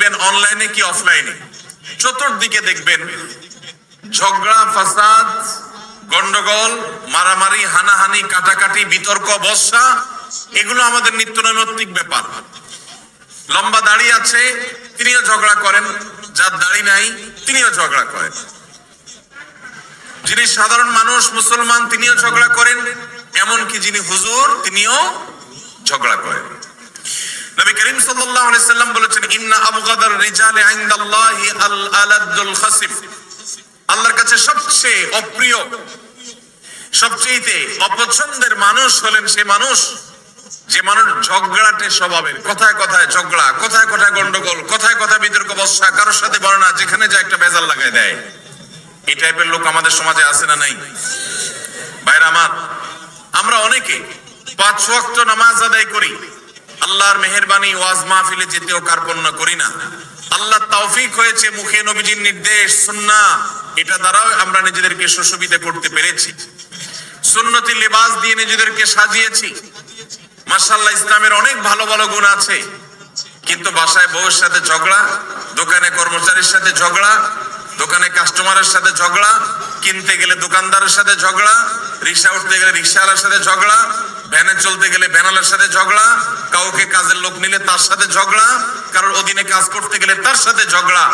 দেখবেন অনলাইনে কি অফলাইনে চতুর্দিকে দেখবেন ঝগড়া, ফাসাদ, গন্ডগোল, মারামারি, হানাহানি, কাটাকাটি, বিতর্ক, বর্ষা, এগুলো আমাদের নিত্য নৈমিত্তিক ব্যাপার। লম্বা দাড়ি আছে, তিনিও ঝগড়া করেন। যার দাড়ি নাই, তিনিও ঝগড়া করেন। যিনি সাধারণ মানুষ, মুসলমান, তিনিও ঝগড়া করেন। এমনকি যিনি হুজুর, তিনিও ঝগড়া করেন। নবী করিম সাল্লাল্লাহু আলাইহি সাল্লাম বলেছেন, ইন্না আবগাদার রিজালি ইনদাল্লাহি আল আলাদুল খাসিফ আল্লাহর কাছে সবচেয়ে অপ্রিয় সবচেয়ে অপছন্দের মানুষ হলেন সে মানুষ যে মানুষ ঝগড়াটে স্বভাবের। কথায় কথায় ঝগড়া, কথায় কথায় গন্ডগোল, কথায় কথায় বিতর্ক, বর্ষা, কারোর সাথে বর্ণা, যেখানে যায় একটা বেজাল লাগাই দেয়। এই টাইপের লোক আমাদের সমাজে আছে না নাই? ভাইরা আমার, আমরা অনেকে পাঁচ ওয়াক্ত নামাজ আদায় করি আল্লাহর মেহেরবানি, ওয়াজ মাহফিলে যেতেও কার্পণ্য করি না। আল্লাহ তৌফিক হয়েছে, মুখে নবীজির নির্দেশ, সুন্না। এটা দ্বারাও আমরা নিজেদেরকে সুশোভিত করতে পেরেছি। সুন্নতি লেবাস দিয়ে নিজেদেরকে সাজিয়েছি। মাশাআল্লাহ, ইসলামের অনেক ভালো ভালো গুণ আছে। কিন্তু বাসায় বউয়ের সাথে ঝগড়া, দোকানে কর্মচারীর সাথে ঝগড়া দোকানে কাস্টমারের সাথে ঝগড়া, কিনতে গেলে দোকানদারের সাথে ঝগড়া, রিক্সা উঠতে গেলে রিক্সাওয়ালার সাথে ঝগড়া ভ্যানে চলতে গেলে ভ্যানালের সাথে ঝগড়া, কাউকে কাজের লোক নিলে তার সাথে ঝগড়া, কারোর অধীনে কাজ করতে গেলে তার সাথে ঝগড়া।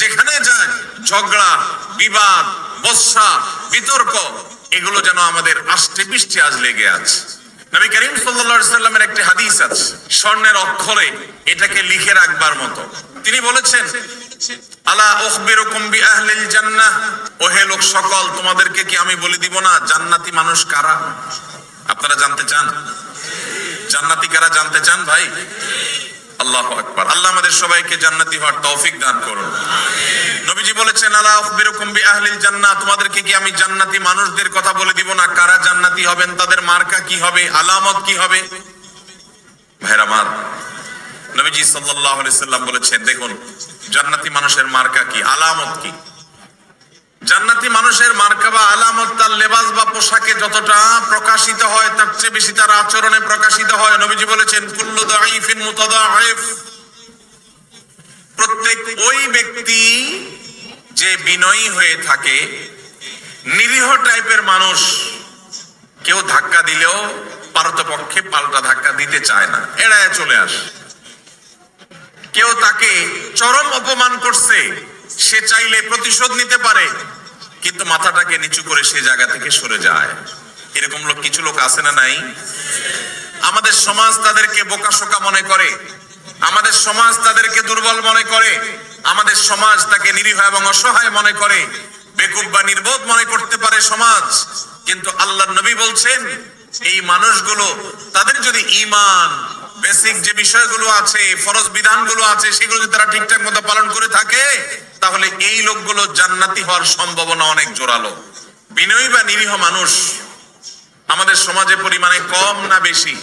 যেখানে যায়, ঝগড়া, বিবাদ, বর্ষা, বিতর্ক, এগুলো যেন আমাদের আষ্টে পৃষ্ঠে আজ লেগে আছে। নবী করিম সাল্লামের একটি হাদিস আছে, স্বর্ণের অক্ষরে এটাকে লিখে রাখবার মতো। তিনি বলেছেন আলা উখবিরুকুম বিআহলিল জান্নাহ। ওহে লোক সকল, তোমাদেরকে কি আমি বলে দিব না, জান্নাতি মানুষ কারা? আপনারা জানতে চান? জান্নাতি কারা জানতে চান ভাই? আল্লাহু আকবার। আল্লাহ আমাদের সবাইকে জান্নাতি হওয়ার তৌফিক দান করুন। নবীজি বলেছেন, আলা উখবিরুকুম বিআহলিল জান্নাহ। তোমাদেরকে কি আমি জান্নাতি মানুষদের কথা বলে দিব না? কারা জান্নাতি হবেন? তাদের মার্কা কি হবে? আলামত কি হবে? সাল্লাম বলেছেন, দেখুন, জান্নাতি মানুষের মার্কা কি? আলামত কি? জান্নাতি মানুষের মার্কা বা আলামত তার লেবাস বা পোশাকে যতটা প্রকাশিত হয়, তার চেয়ে বেশি তার আচরণে প্রকাশিত হয়। নবীজি বলেছেন প্রত্যেক ওই ব্যক্তি যে বিনয়ী হয়ে থাকে, নিরীহ টাইপের মানুষ, কেউ ধাক্কা দিলেও পারতপক্ষে পাল্টা ধাক্কা দিতে চায় না। এড়ায় চলে আসে। কেউ তাকে চরম অপমান করছে, সে চাইলে প্রতিশোধ নিতে পারে। কিন্তু মাথাটাকে নিচু করে সে জায়গা থেকে সরে যায়। এরকম লোক কিছু লোক আছে না নাই? আমাদের সমাজ তাদেরকে বোকাশোকা মনে করে। আমাদের সমাজ তাদেরকে দুর্বল মনে করে। আমাদের সমাজ তাকে নিরীহ এবং অসহায় মনে করে। বেকুব বা নির্বোধ মনে করতে পারে সমাজ। কিন্তু আল্লাহ নবী বলছেন, এই মানুষগুলো, তাদের যদি ইমান বেসিক যে বিষয়গুলো আছে, ফরজ বিধানগুলো আছে সেগুলো যদি তারা ঠিকঠাক মতো পালন করে থাকে, তাহলে এই লোকগুলো জান্নাতি হওয়ার সম্ভাবনা অনেক জোরালো। বিনয়ী বা নিরীহ মানুষ আমাদের সমাজে পরিমাণে কম না বেশি?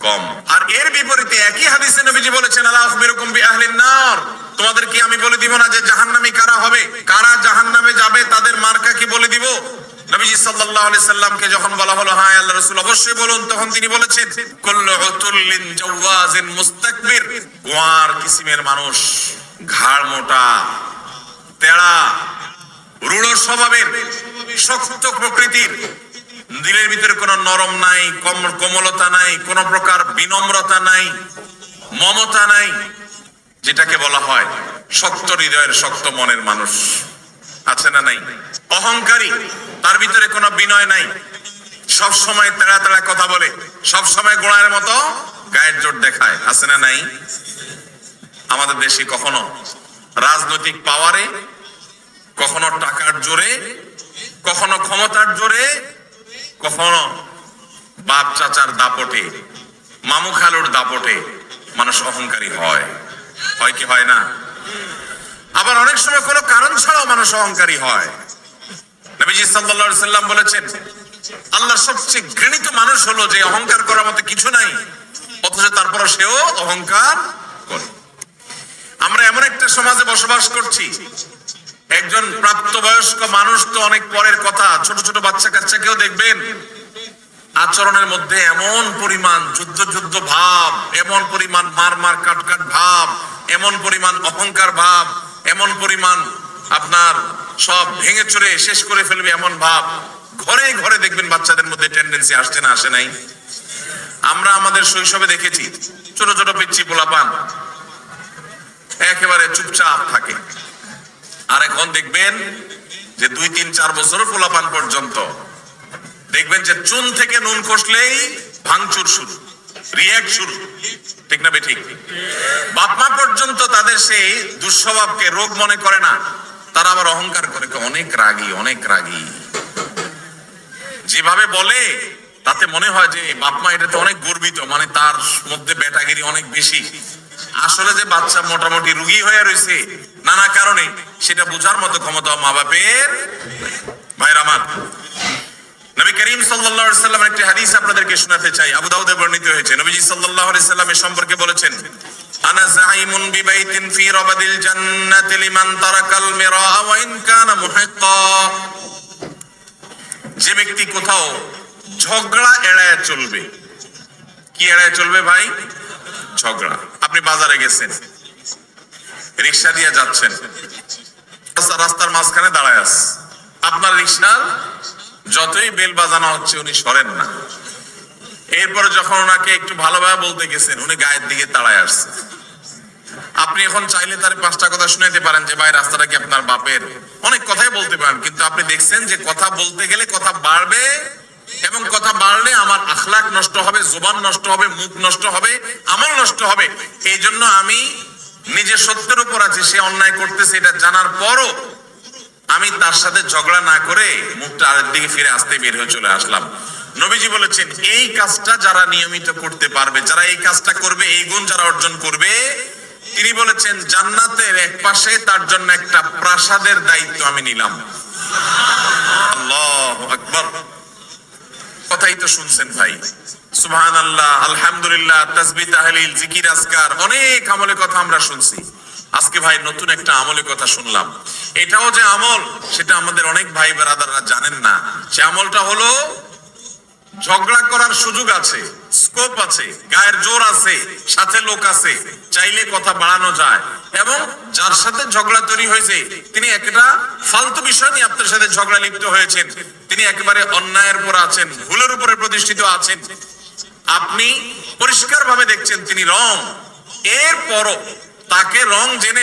কম। আর এর বিপরীতে একই হাদিসে নবীজি বলেছেন, আলা আখবিরুকুম বিআহলিন নার। তোমাদের কি আমি বলে দিব না যে জাহান্নামী কারা হবে? কারা জাহান্নামে যাবে, তাদের মার্কা কি বলে দিব? নবীজি সাল্লাল্লাহু আলাইহি সাল্লামকে যখন বলা হলো হ্যাঁ আল্লাহ রাসূল অবশ্যই বলুন, তখন তিনি বলেছেন, কুল্লু উতুল্লিন জাওয়াজিন মুস্তাকবির। গোয়ার কিসিমের মানুষ, ঘাড় মোটা, তেড়া, রূঢ় স্বভাবের, শক্ত প্রকৃতির। দিলের ভিতরে কোনো নরম নাই, কম- কোমলতা নাই, কোন প্রকার বিনম্রতা নাই, মমতা নাই, যেটাকে বলা হয় শক্ত হৃদয়ের, শক্ত মনের মানুষ। আছে না নাই? অহংকারী। তার ভিতরে কোনো বিনয় নাই। সব সময় তেড়া তেড়া কথা বলে। সব সময় গোড়ার মতো গায়ের জোর দেখায়। আছে না নাই? আমাদের দেশে কখনো রাজনৈতিক পাওয়ারে, কখনো টাকার জোরে, কখনো ক্ষমতার জোরে, কখনো বাপ চাচার দাপটে, মামু খালুর দাপটে মানুষ অহংকারী হয়। হয় কি হয় না? আবার অনেক সময় কোনো কারণ ছাড়াও মানুষ অহংকারী হয়। নবীজি সাল্লাল্লাহু সাল্লাম বলেছেন আল্লাহর সবচেয়ে ঘৃণিত মানুষ হলো যে অহংকার করার মতো কিছু নাই, অথচ সেও অহংকার করে। আমরা এমন একটা সমাজে বসবাস করছি, একজন প্রাপ্তবয়স্ক মানুষ তো অনেক পরের কথা, ছোট ছোট বাচ্চা কাচ্চাকেও দেখবেন, আচরণের মধ্যে এমন পরিমাণ যুদ্ধ যুদ্ধ ভাব, এমন পরিমাণ মার মার কাট কাট ভাব, এমন পরিমাণ অহংকার ভাব, এমন পরিমাণ আপনার সব ভেঙে চড়ে শেষ করে ফেলবে এমন ভাব। ঘরে ঘরে দেখবেন বাচ্চাদের মধ্যে টেন্ডেন্সি আসছে না, আসে নাই। আমরা আমাদের শৈশবে দেখেছি, ছোট ছোট পিচ্ছি পোলাপান একেবারে চুপচাপ থাকে। আর এখন দেখবেন যে দুই, তিন, চার বছর পোলাপান পর্যন্ত দেখবেন যে চুন থেকে নুন কষলেই ভাঙচুর শুরু রিয়াক্ট শুরু। ঠিক না ঠিক? বাপমা পর্যন্ত তাদের সেই দুঃস্বভাবকে রোগ মনে করে না। তারা আবার অহংকার করে অনেক রাগী অনেক রাগী। যেভাবে বলে, তাতে মনে হয় যে বাপমা এটাতে অনেক গর্বিত মানে তার মধ্যে বেটাগিরি অনেক বেশি। আসলে যে বাচ্চা মোটামুটি রুগী হয়ে রয়েছে, নানা কারণে সেটা বোঝার মতো ক্ষমতা মা বাপের ভাইরা আমার। নবী করিম সাল্লাল্লাহু সাল্লাম একটি হাদিস আপনাদেরকে শোনাতে চাই, আবু দাউদে বর্ণিত হয়েছে। নবীজি সাল্লাল্লাহু আলাইহি সাল্লামের সম্পর্কে বলেছেন আনা জাইমুন বিবাইতিন ফি রাবাদিল জান্নাতি লিমান তারাকাল মিরা ওয়া ইন যে ব্যক্তি কোথাও ঝগড়া এড়ায় চলবে, কি এড়ায় চলবে ভাই? ঝগড়া। আপনি বাজারে গেছেন, রিক্সা দিয়ে যাচ্ছেন রাস্তার মাঝখানে দাঁড়ায় আস আপনার রিক্সার যতই বেল বাজানো হচ্ছে উনি সরেন না। এরপরে যখন ওনাকে একটু ভালোভাবে বলতে গেছেন, উনি গায়ের দিকে তাড়ায় আসছে। আপনি এখন চাইলে তার পাঁচটা কথা শুনাইতে পারেন যে, ভাই, রাস্তাটা কি আপনার বাপের? অনেক কথাই বলতে পারেন, কিন্তু আপনি দেখছেন যে কথা বলতে গেলে কথা বাড়বে এবং কথা বাড়লে আমার আখলাক নষ্ট হবে, জোবান নষ্ট হবে, মুখ নষ্ট হবে, আমল নষ্ট হবে। এই জন্য আমি নিজের সত্যের উপর আছি, সে অন্যায় করতেছে, এটা জানার পরও আমি তার সাথে ঝগড়া না করে মুখটা আরেক দিকে ফিরে আসতে বের হয়ে চলে আসলাম। নবীজি বলেছেন, এই কাজটা যারা নিয়মিত করতে পারবে, যারা এই কাজটা করবে, এই গুণ যারা অর্জন করবে, তিনি বলেছেন, জান্নাতের এক পাশে তার জন্য একটা প্রাসাদের দায়িত্ব আমি নিলাম। কথাই তো শুনছেন ভাই। সুবহান আল্লাহ আলহামদুলিল্লাহ, তাসবিহ, তাহলিল, জিকির, আজকার, অনেক আমলের কথা আমরা শুনছি। আজকে ভাই নতুন একটা আমলের কথা শুনলাম। এটাও যে আমল, সেটা আমাদের অনেক ভাই বেরাদাররা জানেন না। সে আমলটা হলো ঝগড়া করার সুযোগ আছে স্কোপ আছে, গায়ের জোর আছে, সাথে লোক আছে, চাইলে কথা বাড়ানো যায়। এবং যার সাথে ঝগড়া তৈরি হয়েছে, তিনি একটা ফালতু বিষয় নিয়ে আপনার সাথে ঝগড়া লিপ্ত হয়েছেন। তিনি একেবারে অন্যায়ের উপর আছেন, ভুলের উপরে প্রতিষ্ঠিত আছেন। আপনি পরিষ্কার ভাবে দেখছেন তিনি রং। এরপরও তাকে রং জেনে